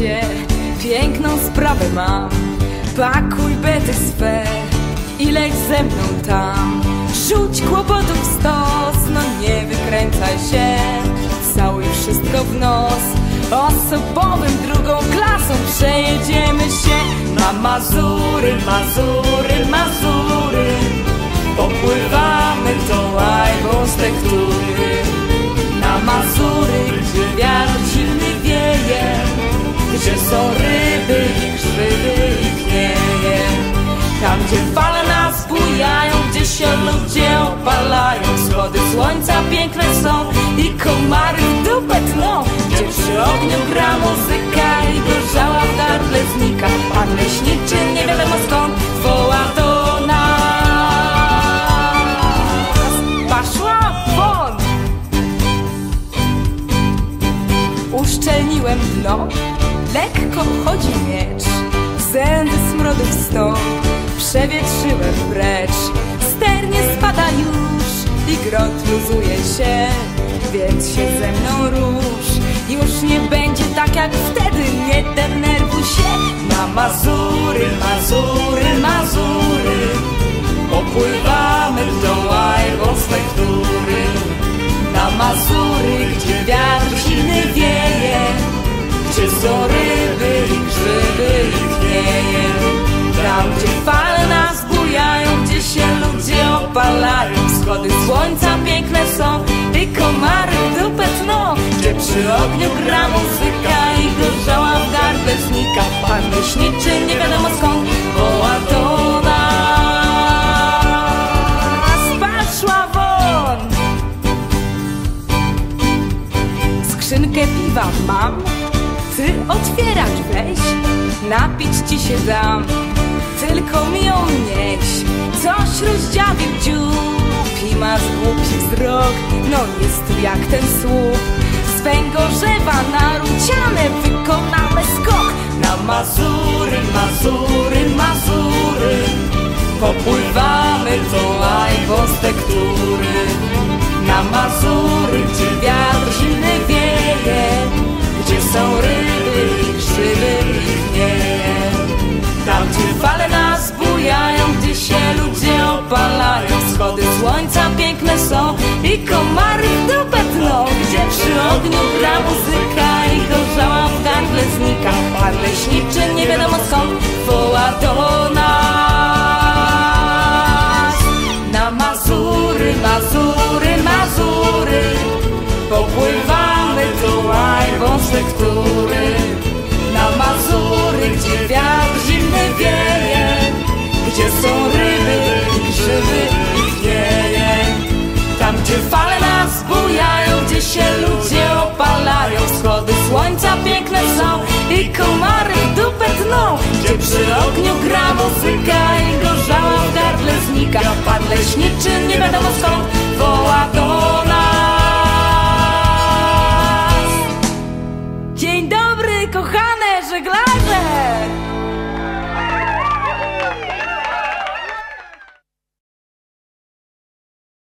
się, piękną sprawę mam. Pakuj bety swe i leć ze mną tam. Rzuć kłopotów stos, no nie wykręcaj się. Całuj wszystko w nos. Osobowym drugą klasą przejedziemy się. Na Mazury, Mazury, Mazury. Popływamy do Ajwą z tektury. Gdzie fale nas bujają Gdzie się ludzie opalają. Wschody słońca piękne są I komary w dupę tną. Gdzie przy ogniu gra muzyka I gorzała w gardle znika. Pan leśniczy nie wiadomo skąd Woła do nas. Paszła won! Uszczelniłem dno. Lekko chodzi miecz. Zędy smrodów stąd Przewietrzyłem precz. Sternie spada już I grot luzuje się Więc się ze mną rusz. Już nie będzie tak jak wtedy Nie denerwuj się. Na Mazury, Mazury, Mazury Popływamy w z lektury Na Mazury, gdzie wiatr silny wieje Gdzie są ryby i grzyby i knieje Tam, gdzie fale opalają Wschody słońca piękne są I komary w dupę tną. Gdzie przy ogniu gra muzyka I gorzała w gardle znika Pan leśniczy nie wiadomo skąd Woła do nas. Paszła won Skrzynkę piwa mam Ty otwierać weź. Napić ci się dam Tylko mi ją nieś. Coś wzrok No jest jak ten słup. Z węgorzewa na ruciane Wykonamy skok. Na Mazury, Mazury, Mazury. Popływamy przy ogniu gra muzyka I gorzała w gardle znika Pan leśniczy nie wiadomo skąd Woła do nas I komary w dupę tną. Gdzie przy ogniu gra muzyka I gorzała w gardle znika. Pan leśniczy nie wiadomo skąd Woła do